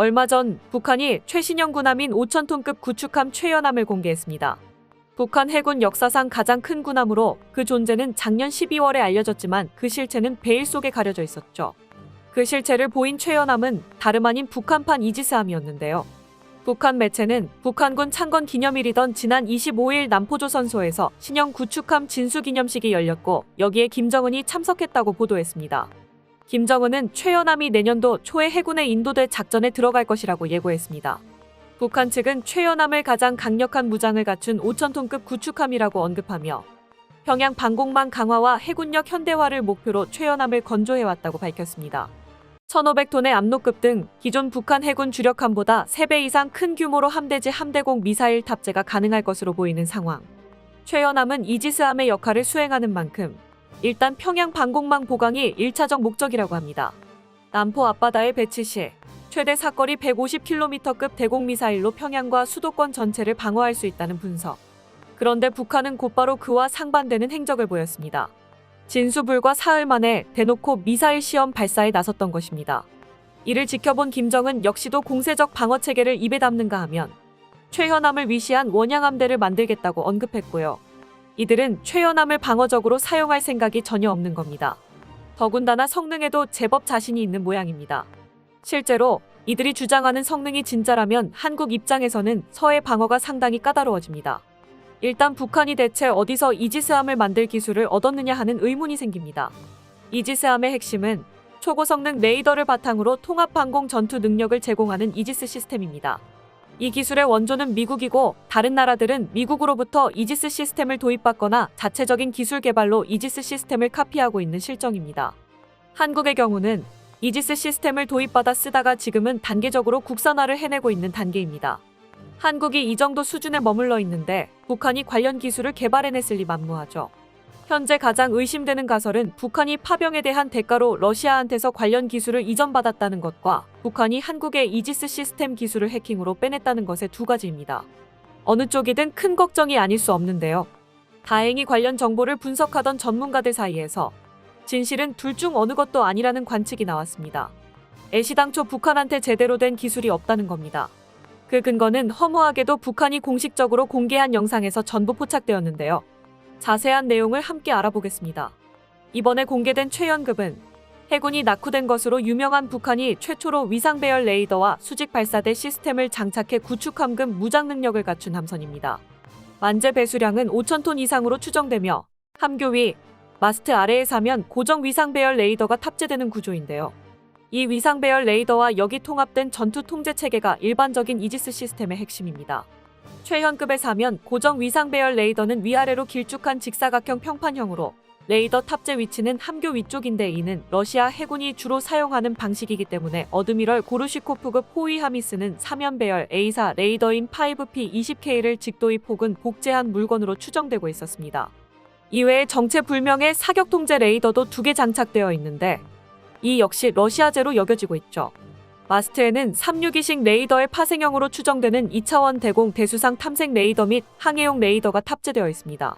얼마 전 북한이 최신형 군함인 5,000톤급 구축함 최연함을 공개했습니다. 북한 해군 역사상 가장 큰 군함으로 그 존재는 작년 12월에 알려졌지만 그 실체는 베일 속에 가려져 있었죠. 그 실체를 보인 최연함은 다름 아닌 북한판 이지스함이었는데요. 북한 매체는 북한군 창건 기념일이던 지난 25일 남포조선소에서 신형 구축함 진수 기념식이 열렸고 여기에 김정은이 참석했다고 보도했습니다. 김정은은 최연함이 내년도 초에 해군에 인도돼 작전에 들어갈 것이라고 예고했습니다. 북한 측은 최연함을 가장 강력한 무장을 갖춘 5,000톤급 구축함이라고 언급하며 평양 방공망 강화와 해군력 현대화를 목표로 최연함을 건조해왔다고 밝혔습니다. 1,500톤의 압록급 등 기존 북한 해군 주력함보다 3배 이상 큰 규모로 함대지 함대공 미사일 탑재가 가능할 것으로 보이는 상황. 최연함은 이지스함의 역할을 수행하는 만큼 일단 평양 방공망 보강이 1차적 목적이라고 합니다. 남포 앞바다에 배치 시 최대 사거리 150km급 대공 미사일로 평양과 수도권 전체를 방어할 수 있다는 분석. 그런데 북한은 곧바로 그와 상반되는 행적을 보였습니다. 진수 불과 사흘 만에 대놓고 미사일 시험 발사에 나섰던 것입니다. 이를 지켜본 김정은 역시도 공세적 방어 체계를 입에 담는가 하면 최현함을 위시한 원양함대를 만들겠다고 언급했고요. 이들은 최연함을 방어적으로 사용할 생각이 전혀 없는 겁니다. 더군다나 성능에도 제법 자신이 있는 모양입니다. 실제로 이들이 주장하는 성능이 진짜라면 한국 입장에서는 서해 방어가 상당히 까다로워집니다. 일단 북한이 대체 어디서 이지스함을 만들 기술을 얻었느냐 하는 의문이 생깁니다. 이지스함의 핵심은 초고성능 레이더를 바탕으로 통합 방공 전투 능력을 제공하는 이지스 시스템입니다. 이 기술의 원조는 미국이고 다른 나라들은 미국으로부터 이지스 시스템을 도입받거나 자체적인 기술 개발로 이지스 시스템을 카피하고 있는 실정입니다. 한국의 경우는 이지스 시스템을 도입받아 쓰다가 지금은 단계적으로 국산화를 해내고 있는 단계입니다. 한국이 이 정도 수준에 머물러 있는데 북한이 관련 기술을 개발해냈을 리 만무하죠. 현재 가장 의심되는 가설은 북한이 파병에 대한 대가로 러시아한테서 관련 기술을 이전받았다는 것과 북한이 한국의 이지스 시스템 기술을 해킹으로 빼냈다는 것의 두 가지입니다. 어느 쪽이든 큰 걱정이 아닐 수 없는데요. 다행히 관련 정보를 분석하던 전문가들 사이에서 진실은 둘 중 어느 것도 아니라는 관측이 나왔습니다. 애시당초 북한한테 제대로 된 기술이 없다는 겁니다. 그 근거는 허무하게도 북한이 공식적으로 공개한 영상에서 전부 포착되었는데요. 자세한 내용을 함께 알아보겠습니다. 이번에 공개된 최연급은 해군이 낙후된 것으로 유명한 북한이 최초로 위상 배열 레이더와 수직 발사대 시스템을 장착해 구축함급 무장 능력을 갖춘 함선입니다. 만재 배수량은 5,000톤 이상으로 추정되며 함교 위, 마스트 아래에 사면 고정 위상 배열 레이더가 탑재되는 구조인데요. 이 위상 배열 레이더와 여기 통합된 전투 통제 체계가 일반적인 이지스 시스템의 핵심입니다. 최현급에 사면 고정 위상 배열 레이더는 위아래로 길쭉한 직사각형 평판형으로 레이더 탑재 위치는 함교 위쪽인데 이는 러시아 해군이 주로 사용하는 방식이기 때문에 어드미럴 고르시코프급 호위함이 쓰는 사면 배열 A사 레이더인 5P20K를 직도입 혹은 복제한 물건으로 추정되고 있었습니다. 이외에 정체 불명의 사격 통제 레이더도 두 개 장착되어 있는데 이 역시 러시아제로 여겨지고 있죠. 마스트에는 362식 레이더의 파생형으로 추정되는 2차원 대공 대수상 탐색 레이더 및 항해용 레이더가 탑재되어 있습니다.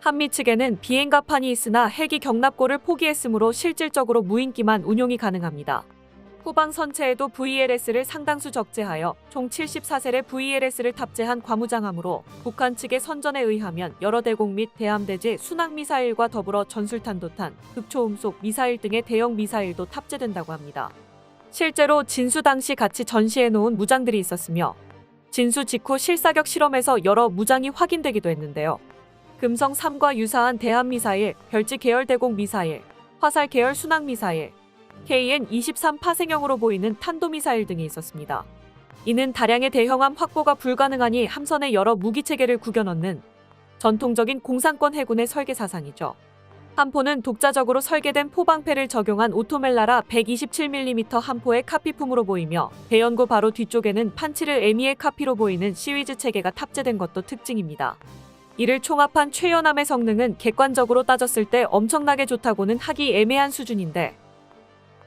한미 측에는 비행가판이 있으나 헬기 경납고를 포기했으므로 실질적으로 무인기만 운용이 가능합니다. 후방 선체에도 VLS를 상당수 적재하여 총 74셀의 VLS를 탑재한 과무장함으로 북한 측의 선전에 의하면 여러 대공 및 대함대지 순항 미사일과 더불어 전술탄도탄, 극초음속 미사일 등의 대형 미사일도 탑재된다고 합니다. 실제로 진수 당시 같이 전시해 놓은 무장들이 있었으며 진수 직후 실사격 실험에서 여러 무장이 확인되기도 했는데요. 금성 3과 유사한 대함 미사일, 별지 계열 대공 미사일, 화살 계열 순항 미사일, KN-23 파생형으로 보이는 탄도미사일 등이 있었습니다. 이는 다량의 대형함 확보가 불가능하니 함선에 여러 무기 체계를 구겨 넣는 전통적인 공산권 해군의 설계 사상이죠. 함포는 독자적으로 설계된 포방패를 적용한 오토멜라라 127mm 함포의 카피품으로 보이며 배연구 바로 뒤쪽에는 판치를 에미의 카피로 보이는 시위즈 체계가 탑재된 것도 특징입니다. 이를 총합한 최연함의 성능은 객관적으로 따졌을 때 엄청나게 좋다고는 하기 애매한 수준인데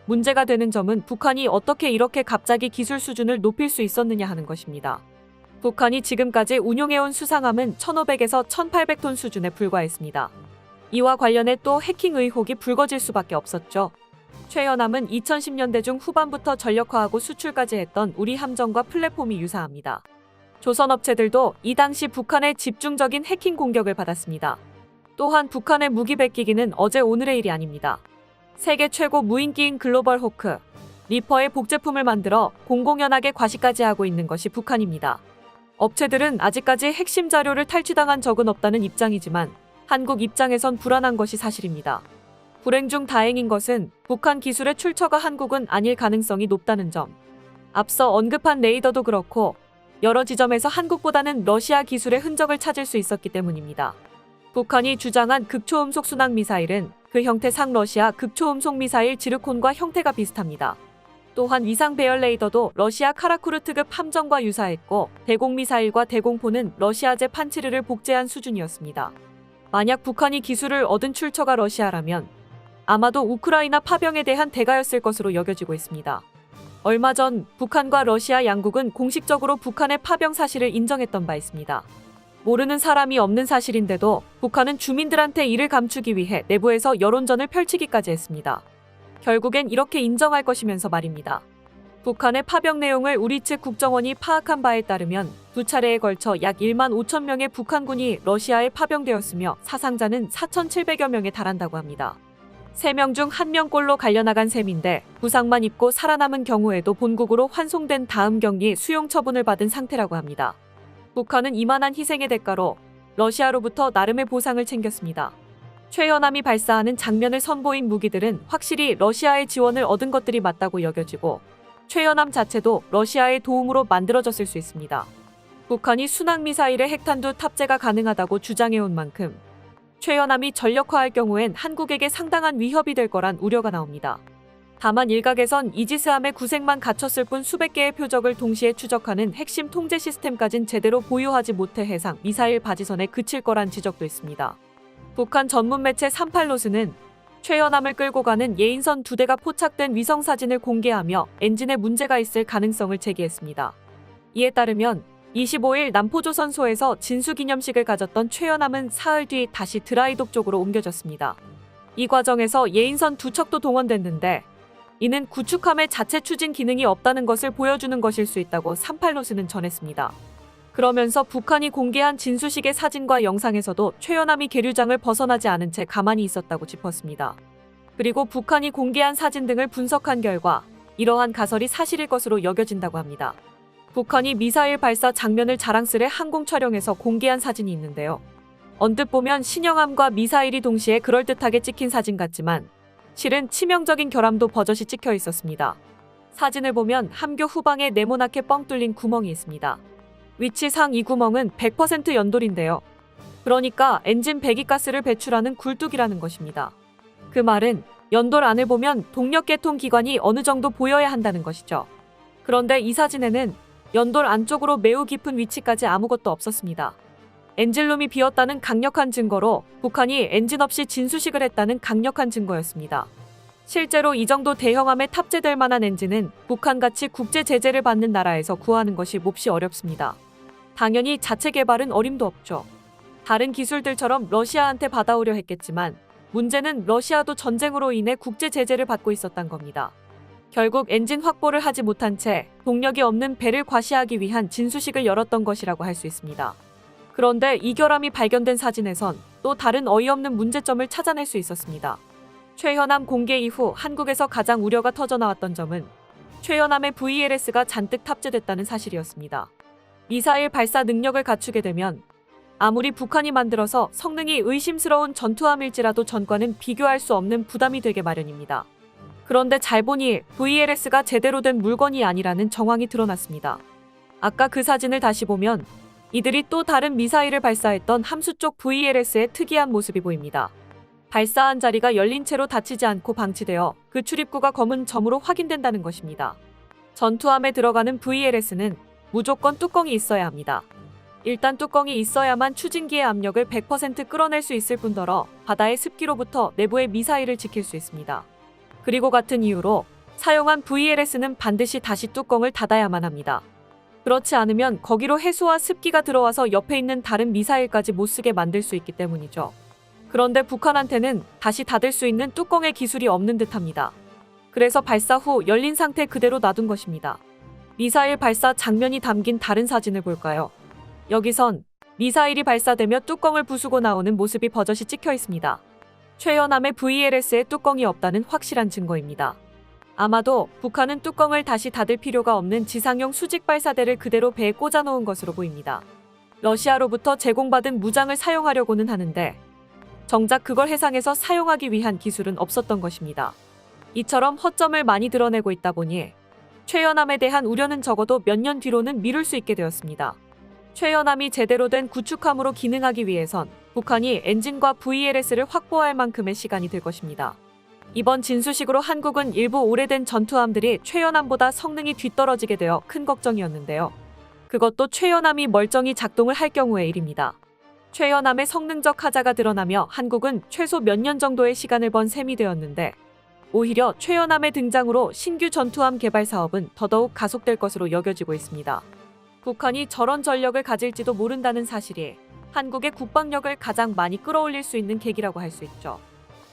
문제가 되는 점은 북한이 어떻게 이렇게 갑자기 기술 수준을 높일 수 있었느냐 하는 것입니다. 북한이 지금까지 운용해온 수상함은 1,500에서 1,800톤 수준에 불과했습니다. 이와 관련해 또 해킹 의혹이 불거질 수밖에 없었죠. 최연함은 2010년대 중 후반부터 전력화하고 수출까지 했던 우리 함정과 플랫폼이 유사합니다. 조선 업체들도 이 당시 북한의 집중적인 해킹 공격을 받았습니다. 또한 북한의 무기 베끼기는 어제 오늘의 일이 아닙니다. 세계 최고 무인기인 글로벌 호크, 리퍼의 복제품을 만들어 공공연하게 과시까지 하고 있는 것이 북한입니다. 업체들은 아직까지 핵심 자료를 탈취당한 적은 없다는 입장이지만 한국 입장에선 불안한 것이 사실입니다. 불행 중 다행인 것은 북한 기술의 출처가 한국은 아닐 가능성이 높다는 점. 앞서 언급한 레이더도 그렇고 여러 지점에서 한국보다는 러시아 기술의 흔적을 찾을 수 있었기 때문입니다. 북한이 주장한 극초음속 순항 미사일은 그 형태상 러시아 극초음속 미사일 지르콘과 형태가 비슷합니다. 또한 위상 배열 레이더도 러시아 카라쿠르트급 함정과 유사했고 대공 미사일과 대공포는 러시아제 판치르를 복제한 수준이었습니다. 만약 북한이 기술을 얻은 출처가 러시아라면 아마도 우크라이나 파병에 대한 대가였을 것으로 여겨지고 있습니다. 얼마 전 북한과 러시아 양국은 공식적으로 북한의 파병 사실을 인정했던 바 있습니다. 모르는 사람이 없는 사실인데도 북한은 주민들한테 이를 감추기 위해 내부에서 여론전을 펼치기까지 했습니다. 결국엔 이렇게 인정할 것이면서 말입니다. 북한의 파병 내용을 우리 측 국정원이 파악한 바에 따르면 두 차례에 걸쳐 약 1만 5천 명의 북한군이 러시아에 파병되었으며 사상자는 4,700여 명에 달한다고 합니다. 3명 중 1명꼴로 갈려나간 셈인데 부상만 입고 살아남은 경우에도 본국으로 환송된 다음 경기 수용 처분을 받은 상태라고 합니다. 북한은 이만한 희생의 대가로 러시아로부터 나름의 보상을 챙겼습니다. 최연함이 발사하는 장면을 선보인 무기들은 확실히 러시아의 지원을 얻은 것들이 맞다고 여겨지고 최연함 자체도 러시아의 도움으로 만들어졌을 수 있습니다. 북한이 순항미사일의 핵탄두 탑재가 가능하다고 주장해온 만큼 최연함이 전력화할 경우엔 한국에게 상당한 위협이 될 거란 우려가 나옵니다. 다만 일각에선 이지스함의 구색만 갖췄을 뿐 수백 개의 표적을 동시에 추적하는 핵심 통제 시스템까진 제대로 보유하지 못해 해상 미사일 바지선에 그칠 거란 지적도 있습니다. 북한 전문 매체 38노스는 최연함을 끌고 가는 예인선 두 대가 포착된 위성 사진을 공개하며 엔진에 문제가 있을 가능성을 제기했습니다. 이에 따르면 25일 남포조선소에서 진수기념식을 가졌던 최연함은 사흘 뒤 다시 드라이독 쪽으로 옮겨졌습니다. 이 과정에서 예인선 두 척도 동원됐는데 이는 구축함의 자체 추진 기능이 없다는 것을 보여주는 것일 수 있다고 38노스는 전했습니다. 그러면서 북한이 공개한 진수식의 사진과 영상에서도 최연함이 계류장을 벗어나지 않은 채 가만히 있었다고 짚었습니다. 그리고 북한이 공개한 사진 등을 분석한 결과 이러한 가설이 사실일 것으로 여겨진다고 합니다. 북한이 미사일 발사 장면을 자랑스레 항공 촬영에서 공개한 사진이 있는데요. 언뜻 보면 신형함과 미사일이 동시에 그럴듯하게 찍힌 사진 같지만 실은 치명적인 결함도 버젓이 찍혀 있었습니다. 사진을 보면 함교 후방에 네모나게 뻥 뚫린 구멍이 있습니다. 위치상 이 구멍은 100% 연돌인데요. 그러니까 엔진 배기가스를 배출하는 굴뚝이라는 것입니다. 그 말은 연돌 안을 보면 동력 계통 기관이 어느 정도 보여야 한다는 것이죠. 그런데 이 사진에는 연돌 안쪽으로 매우 깊은 위치까지 아무것도 없었습니다. 엔진룸이 비었다는 강력한 증거로 북한이 엔진 없이 진수식을 했다는 강력한 증거였습니다. 실제로 이 정도 대형함에 탑재될 만한 엔진은 북한같이 국제 제재를 받는 나라에서 구하는 것이 몹시 어렵습니다. 당연히 자체 개발은 어림도 없죠. 다른 기술들처럼 러시아한테 받아오려 했겠지만 문제는 러시아도 전쟁으로 인해 국제 제재를 받고 있었단 겁니다. 결국 엔진 확보를 하지 못한 채 동력이 없는 배를 과시하기 위한 진수식을 열었던 것이라고 할 수 있습니다. 그런데 이 결함이 발견된 사진에선 또 다른 어이없는 문제점을 찾아낼 수 있었습니다. 최현암 공개 이후 한국에서 가장 우려가 터져 나왔던 점은 최현암의 VLS가 잔뜩 탑재됐다는 사실이었습니다. 미사일 발사 능력을 갖추게 되면 아무리 북한이 만들어서 성능이 의심스러운 전투함일지라도 전과는 비교할 수 없는 부담이 되게 마련입니다. 그런데 잘 보니 VLS가 제대로 된 물건이 아니라는 정황이 드러났습니다. 아까 그 사진을 다시 보면 이들이 또 다른 미사일을 발사했던 함수 쪽 VLS의 특이한 모습이 보입니다. 발사한 자리가 열린 채로 닫히지 않고 방치되어 그 출입구가 검은 점으로 확인된다는 것입니다. 전투함에 들어가는 VLS는 무조건 뚜껑이 있어야 합니다. 일단 뚜껑이 있어야만 추진기의 압력을 100% 끌어낼 수 있을 뿐더러 바다의 습기로부터 내부의 미사일을 지킬 수 있습니다. 그리고 같은 이유로 사용한 VLS는 반드시 다시 뚜껑을 닫아야만 합니다. 그렇지 않으면 거기로 해수와 습기가 들어와서 옆에 있는 다른 미사일까지 못 쓰게 만들 수 있기 때문이죠. 그런데 북한한테는 다시 닫을 수 있는 뚜껑의 기술이 없는 듯합니다. 그래서 발사 후 열린 상태 그대로 놔둔 것입니다. 미사일 발사 장면이 담긴 다른 사진을 볼까요? 여기선 미사일이 발사되며 뚜껑을 부수고 나오는 모습이 버젓이 찍혀 있습니다. 최연함의 VLS에 뚜껑이 없다는 확실한 증거입니다. 아마도 북한은 뚜껑을 다시 닫을 필요가 없는 지상용 수직 발사대를 그대로 배에 꽂아 놓은 것으로 보입니다. 러시아로부터 제공받은 무장을 사용하려고는 하는데 정작 그걸 해상에서 사용하기 위한 기술은 없었던 것입니다. 이처럼 허점을 많이 드러내고 있다 보니 최연함에 대한 우려는 적어도 몇 년 뒤로는 미룰 수 있게 되었습니다. 최연함이 제대로 된 구축함으로 기능하기 위해선 북한이 엔진과 VLS를 확보할 만큼의 시간이 들 것입니다. 이번 진수식으로 한국은 일부 오래된 전투함들이 최연함보다 성능이 뒤떨어지게 되어 큰 걱정이었는데요. 그것도 최연함이 멀쩡히 작동을 할 경우의 일입니다. 최연함의 성능적 하자가 드러나며 한국은 최소 몇 년 정도의 시간을 번 셈이 되었는데 오히려 최연함의 등장으로 신규 전투함 개발 사업은 더더욱 가속될 것으로 여겨지고 있습니다. 북한이 저런 전력을 가질지도 모른다는 사실이 한국의 국방력을 가장 많이 끌어올릴 수 있는 계기라고 할 수 있죠.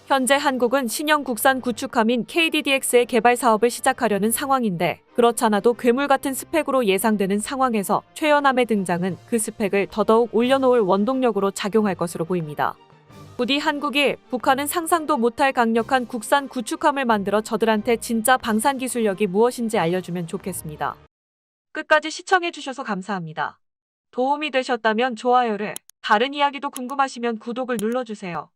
현재 한국은 신형 국산 구축함인 KDDX의 개발 사업을 시작하려는 상황인데 그렇잖아도 괴물 같은 스펙으로 예상되는 상황에서 최연함의 등장은 그 스펙을 더더욱 올려놓을 원동력으로 작용할 것으로 보입니다. 부디 한국이 북한은 상상도 못할 강력한 국산 구축함을 만들어 저들한테 진짜 방산 기술력이 무엇인지 알려주면 좋겠습니다. 끝까지 시청해주셔서 감사합니다. 도움이 되셨다면 좋아요를, 다른 이야기도 궁금하시면 구독을 눌러주세요.